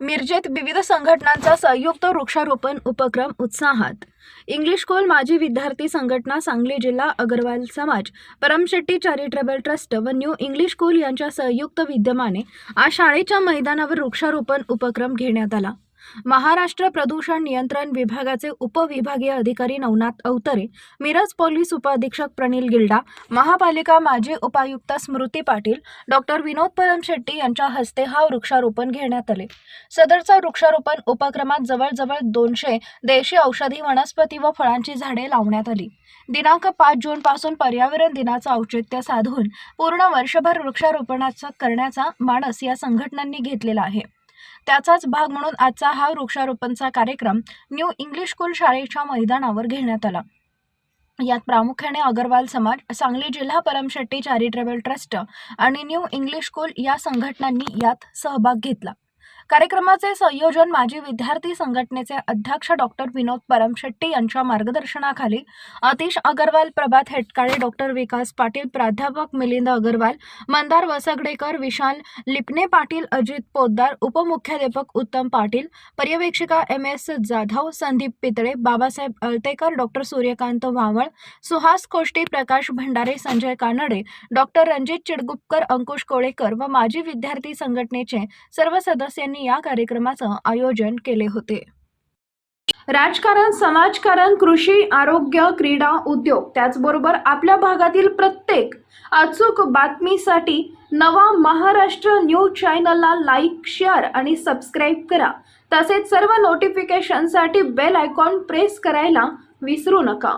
मिरजेत विविध संघटनांचा संयुक्त वृक्षारोपण उपक्रम उत्साहात. इंग्लिश स्कूल माजी विद्यार्थी संघटना सांगली जिल्हा अग्रवाल समाज परमशेट्टी चॅरिटेबल ट्रस्ट व न्यू इंग्लिश स्कूल यांच्या संयुक्त विद्यमाने आज शाळेच्या मैदानावर वृक्षारोपण उपक्रम घेण्यात आला. महाराष्ट्र प्रदूषण नियंत्रण विभागाचे उपविभागीय अधिकारी नवनाथ अवतरे मिरज पोलीस उपअधीक्षक प्रणील गिल्डा महापालिका माजी उपायुक्त स्मृती पाटील डॉक्टर विनोद परमशेट्टी यांच्या हस्ते हा वृक्षारोपण घेण्यात आले. सदरचा वृक्षारोपण उपक्रमात जवळजवळ दोनशे देशी औषधी वनस्पती व फळांची झाडे लावण्यात आली. दिनांक पाच जून पासून पर्यावरण दिनाचं औचित्य साधून पूर्ण वर्षभर वृक्षारोपणाचा करण्याचा मानस या संघटनांनी घेतलेला आहे. त्याचाच भाग म्हणून आजचा हा वृक्षारोपणचा कार्यक्रम न्यू इंग्लिश स्कूल शाळेच्या मैदानावर घेण्यात आला. यात प्रामुख्याने अगरवाल समाज सांगली जिल्हा परमशेट्टी चॅरिटेबल ट्रस्ट आणि न्यू इंग्लिश स्कूल या संघटनांनी यात सहभाग घेतला. कार्यक्रमाचे संयोजन माजी विद्यार्थी संघटनेचे अध्यक्ष डॉक्टर विनोद परमशेट्टी यांच्या मार्गदर्शनाखाली अतिश अगरवाल प्रभात हेटकाळे डॉक्टर विकास पाटील प्राध्यापक मिलिंद अगरवाल मंदार वसगडेकर विशाल लिपणे पाटील अजित पोद्दार उपमुख्याध्यापक Uttam Patil पर्यवेक्षिका M S Jadhav Sandeep Pitale Babasaheb Altekar doctor Suryakant Vaval Suhas Koshti Prakash Bhandare Sanjay Kanade doctor Ranjit Chidgupkar Ankush Kolekar व माजी विद्यार्थी संघटनेचे सर्व सदस्यांनी या कार्यक्रमाचं आयोजन केले होते. राजकारण समाजकारण कृषी आरोग्य क्रीडा उद्योग त्याचबरोबर आपल्या भागातील प्रत्येक अचूक बातमीसाठी नवा महाराष्ट्र न्यूज चॅनलला लाईक शेअर आणि सबस्क्राईब करा. तसेच सर्व नोटिफिकेशनसाठी बेल आयकॉन प्रेस करायला विसरू नका.